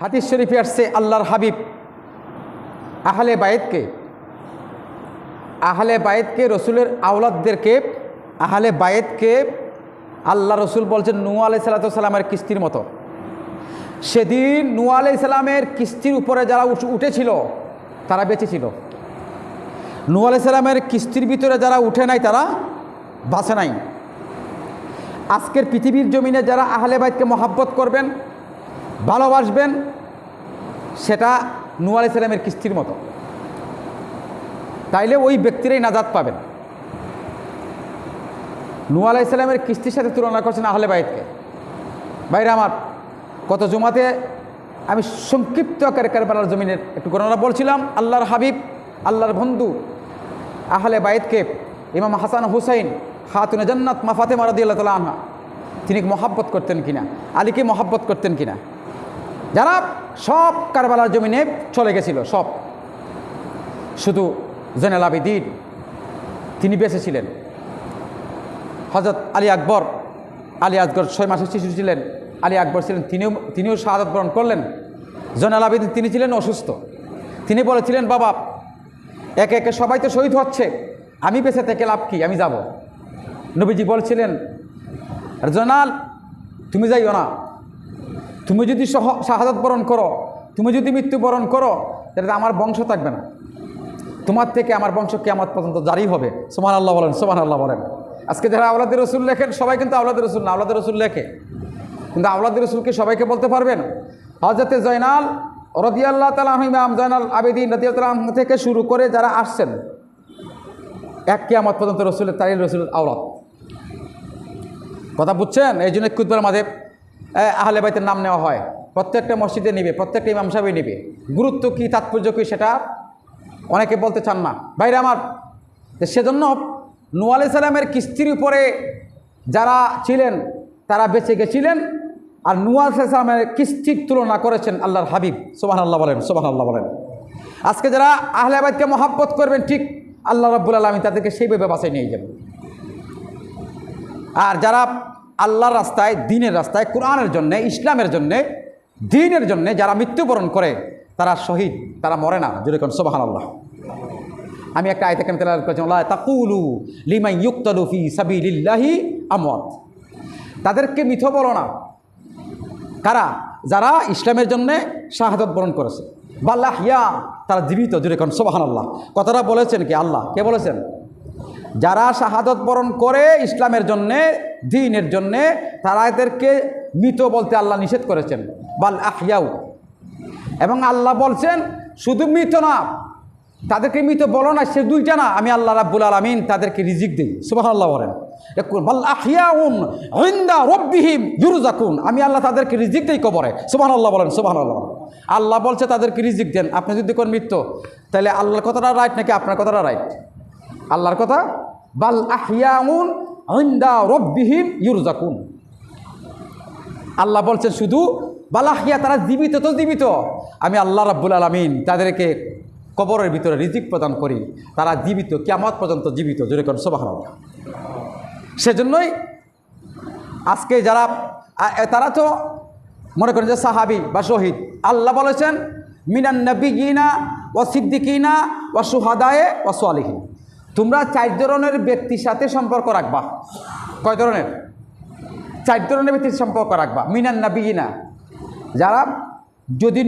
হাদিস শরীফে আসছে, আল্লাহর হাবিব। আহলে বায়েতকে আহলে বায়েতকে রসুলের আওলাদদেরকে, আহলে বায়েতকে আল্লাহ রসুল বলছেন নু আলাই সাল্লামের কিস্তির মতো। সেদিন নু আলাই সাল্লামের কিস্তির উপরে যারা উঠ- উঠেছিল, তারা বেঁচে ছিল। নু আলাই সাল্লামের কিস্তির ভিতরে যারা উঠে নাই, তারা বাঁচে নাই। আজকের পৃথিবীর জমিনে যারা আহলে বাইতকে মহাব্বত করবেন ভালোবাসবেন, সেটা নু আলাই সাল্লামের কিস্তির মতো। তাইলে ওই ব্যক্তিরাই নাজাদ পাবেন। নু আলাই সাল্লামের কিস্তির সাথে তুলনা করছেন আহলে বাইতকে। বাইরে আমার কত জুমাতে আমি সংক্ষিপ্ত আকারে কারবালার জমিনের একটু গণনা বলছিলাম। আল্লাহর হাবিব, আল্লাহর বন্ধু, আহলে বাইতকে ইমাম হাসান হুসাইন, খাতুনে জান্নাত মাফাতে মারাদি আল্লাহ তালা আনহা, তিনি মহাব্বত করতেন কিনা? আলীকে মহাব্বত করতেন কিনা? যারা সব কারবালার জমিনে চলে গেছিল, সব। শুধু জেনাল আবিদিন, তিনি বেঁচে ছিলেন। হজরত আলী আকবর আলী আকবর ছয় মাসের শিশু ছিলেন, আলী আকবর ছিলেন, তিনিও তিনিও শাহাদত বরণ করলেন। জয়নাল আবিদিন, তিনি ছিলেন অসুস্থ। তিনি বলেছিলেন, বাবা, একে একে সবাই তো শহীদ হচ্ছে। আমি বেঁচে থেকে লাভ কি? আমি যাব। নবীজি বলছিলেন জয়নাল তুমি যাইও না। তুমি যদি সহ শাহাদত বরণ করো, তুমি যদি মৃত্যুবরণ করো, তাহলে আমার বংশ থাকবে না। তোমার থেকে আমার বংশ কেমন পর্যন্ত জারি হবে। সোমান আল্লাহ বলেন সোমান আল্লাহ বলেন। আজকে যারা আওলাদের রসুল লেখেন, সবাই কিন্তু আওলাদের রসুল না আওলাদের রসুল লেখে। কিন্তু আওলাদের রসুলকে সবাইকে বলতে পারবেন? হজরতে জয়নাল রদিয়াল্লাহ তালা ইমাম জয়নাল আবেদিন রদিয়াল্লাহ থেকে শুরু করে যারা আসছেন, এক কেয়ামত পর্যন্ত রসুলের তারিল রসুলের আওলাদ। কথা বুঝছেন? এই জন্য কুতবার মাঝে আহলে বাইতের নাম নেওয়া হয়। প্রত্যেকটা মসজিদে নিবে, প্রত্যেকটা ইমাম সাহেবে নিবে। গুরুত্ব কী, তাৎপর্য কী সেটা অনেকে বলতে চান না। বাইরে আমার সেজন্য নু আলি সাল্লামের কিস্তির উপরে যারা ছিলেন, তারা বেঁচে গেছিলেন আর নু আলি সাল্লামের কিস্তির তুলনা করেছেন আল্লাহর হাবিব। সোবাহ আল্লাহ বলেন সোবাহ আল্লাহ বলেন। আজকে যারা আহলে আবাদকে মহাব্বত করবেন, ঠিক আল্লাহ রব্বুল আলমী তাদেরকে সেইভাবে বাসায় নিয়ে যাবেন। আর যারা আল্লাহর রাস্তায়, দিনের রাস্তায়, কোরআনের জন্যে, ইসলামের জন্যে, দিনের জন্যে যারা মৃত্যুবরণ করে, তারা শহীদ, তারা মরে না। যদি কোন সোবাহান আল্লাহ আমি একটা আয়তা কেন তেলার করেছি তাকুলু লিমাই ইউক্তালু ফি সাবিলিল্লাহি আমত তাদেরকে মিথ বলো না। কারা? যারা ইসলামের জন্যে শাহাদত বরণ করেছে। বাল্লাহ, ইয়া! তারা জীবিত কোন সোবাহান আল্লাহ কথাটা বলেছেন কি আল্লাহ? কে বলেছেন? যারা শাহাদত বরণ করে ইসলামের জন্যে, দিনের জন্যে, তারা এদেরকে মৃত বলতে আল্লাহ নিষেধ করেছেন। বাল আহিয়াউ এবং আল্লাহ বলছেন, শুধু মৃত না, তাদেরকে মৃত বলো না, সে দুইটা না। আমি আল্লাহ রাব্বুল আলমিন তাদেরকে রিজিক দিই। সুবাহ আল্লাহ বলেন রব্বিহিম ইউরুজাকুন আমি আল্লাহ তাদেরকে রিজিক দিই কবরে। সুবাহ আল্লাহ বলেন সুবাহ আল্লাহ আল্লাহ বলছে, তাদেরকে রিজিক দেন। আপনি যদি কোন মৃত্যু তাহলে আল্লাহর কথাটা রাইট নাকি আপনার কথাটা রাইট আল্লাহর কথা, বাল আহিয়াউন ইন্দা রব্বিহিম ইউরজাকুন। আল্লাহ বলছেন শুধু বালাহিয়া তারা জীবিত তো জীবিত। আমি আল্লাহ রাব্বুল আলমিন তাদেরকে কবরের ভিতরে রিজিক প্রদান করি। তারা জীবিত কেমত পর্যন্ত জীবিত। জোরে করেন সোবাহ সেজন্যই আজকে যারা তারা তো মনে করেন যে সাহাবি বা শহীদ। আল্লাহ বলেছেন, মিনান নবিগিনা ও সিদ্দিকিনা ও সুহাদায়ে ও সোয়ালিহীন। তোমরা চার ধরনের ব্যক্তির সাথে সম্পর্ক রাখবা। কয় ধরনের? চার ধরনের ব্যক্তির সম্পর্ক রাখবা। মিনান বিগিনা যারা যদি